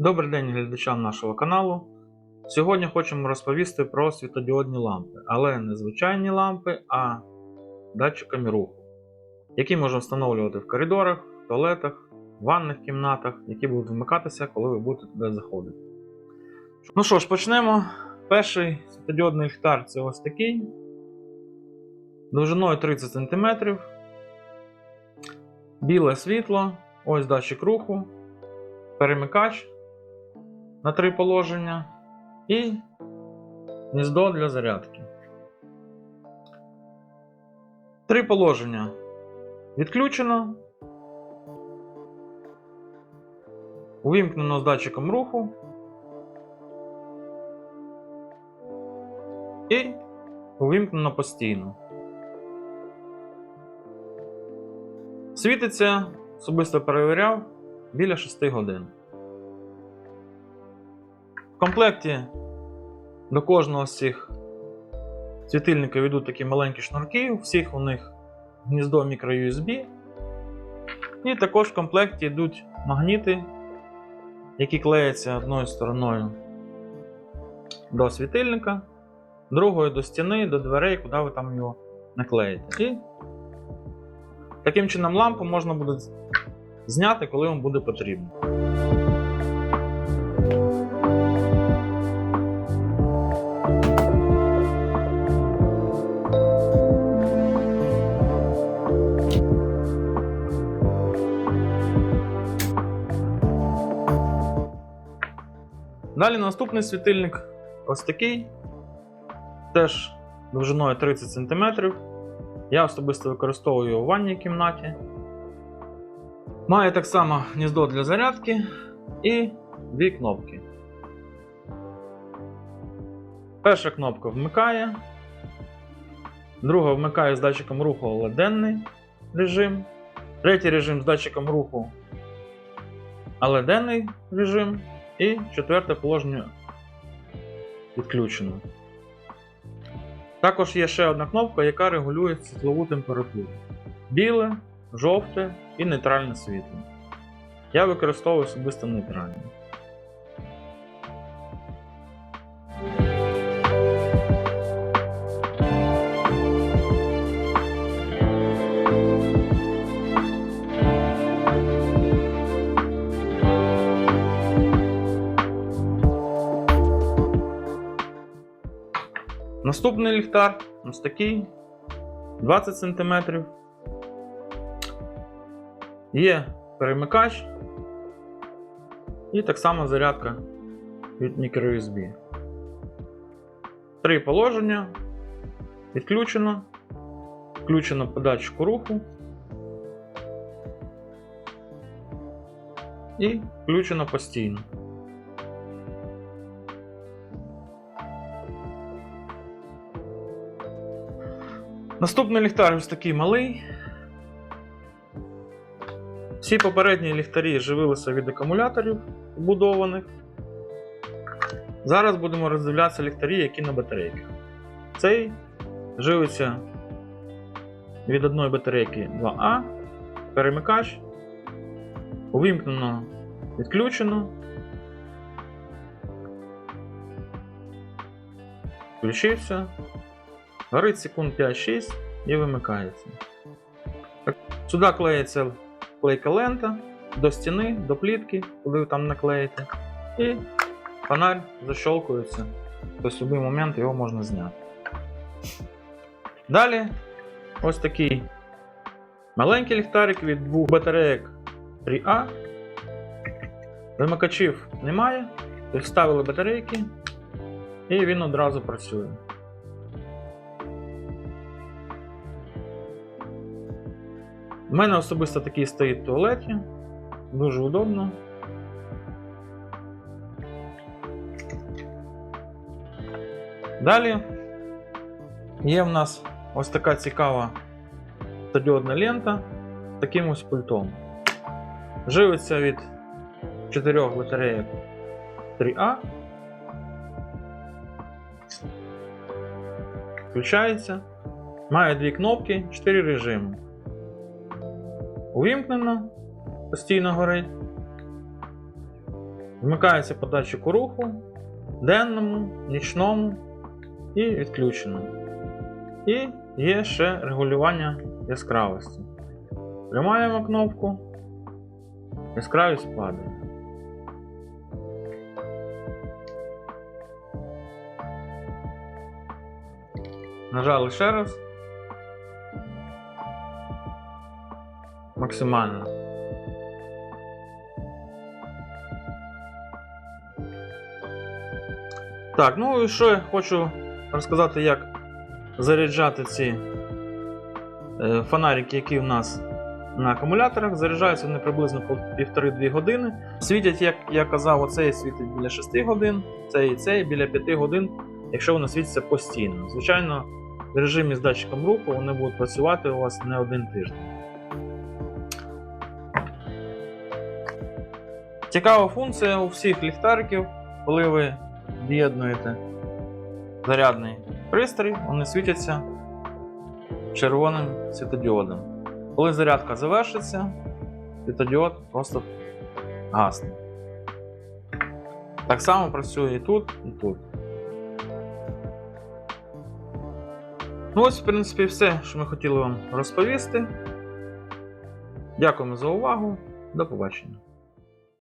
Добрий день глядачам нашого каналу. Сьогодні хочемо розповісти про світодіодні лампи, але не звичайні лампи, а датчиками руху, які можна встановлювати в коридорах, туалетах, ванних кімнатах, які будуть вмикатися, коли ви будете туди заходити. Ну що ж, почнемо. Перший світодіодний ліхтар це ось такий. Довжиною 30 см. Біле світло, ось датчик руху, перемикач на три положення і гніздо для зарядки. Три положення відключено. Увімкнено з датчиком руху. І увімкнено постійно. Світиться, особисто перевіряв, біля 6 годин. В комплекті до кожного з цих світильників йдуть такі маленькі шнурки, у всіх у них гніздо microUSB. І також в комплекті йдуть магніти, які клеяться одною стороною до світильника, другою до стіни, до дверей, куди ви там його наклеїте. І таким чином лампу можна буде зняти, коли вам буде потрібно. Далі наступний світильник ось такий. Теж довжиною 30 см. Я особисто використовую його в ванній кімнаті. Має так само гніздо для зарядки і дві кнопки. Перша кнопка вмикає. Друга вмикає з датчиком руху, але денний режим. Третій режим з датчиком руху, але денний режим. І четверте положення відключено. Також є ще одна кнопка, яка регулює світлову температуру: біле, жовте і нейтральне світло. Я використовую особисто нейтральне. Наступний ліхтар ось такий 20 см. Є перемикач і так само зарядка від microUSB. Три положення. Відключено. Включено по датчику руху. І включено постійно. Наступний ліхтар ось такий малий. Всі попередні ліхтарі живилися від акумуляторів вбудованих. Зараз будемо роздивлятися ліхтарі, які на батарейках. Цей живиться від одної батарейки 2А, перемикач, увімкнено, відключено. Включився. Горить секунд 5-6 і вимикається. Сюди клеїться клейка лента до стіни, до плітки, куди ви там наклеїте. І фонарь защелкується. Тобто в будь-який момент його можна зняти. Далі ось такий маленький ліхтарик від двох батареїк 3А. Вимикачів немає. Вставили батарейки і він одразу працює. У мене особисто такий стоїть в туалеті. Дуже удобно. Далі є в нас ось така цікава стадіодна лента з таким ось пультом. Живиться від 4 батареїк 3А. Включається. Має дві кнопки, 4 режими. Увімкнено, постійно горить. Вмикається по датчику руху, денному, нічному і відключеному. І є ще регулювання яскравості. Тримаємо кнопку, яскравість падає. Нажали ще раз. Максимально. Так, ну і що я хочу розказати, як заряджати ці е, фонарики, які в нас на акумуляторах. Заряджаються вони приблизно по 1,5-2 години. Світять, як я казав, оцей світить біля 6 годин, цей і цей біля 5 годин, якщо вони світяться постійно. Звичайно, в режимі з датчиком руху вони будуть працювати у вас не один тиждень. Цікава функція у всіх ліхтариків, коли ви об'єднуєте зарядний пристрій, вони світяться червоним світодіодом. Коли зарядка завершиться, світодіод просто гасне. Так само працює і тут, і тут. Ну ось, в принципі, все, що ми хотіли вам розповісти. Дякуємо за увагу. До побачення.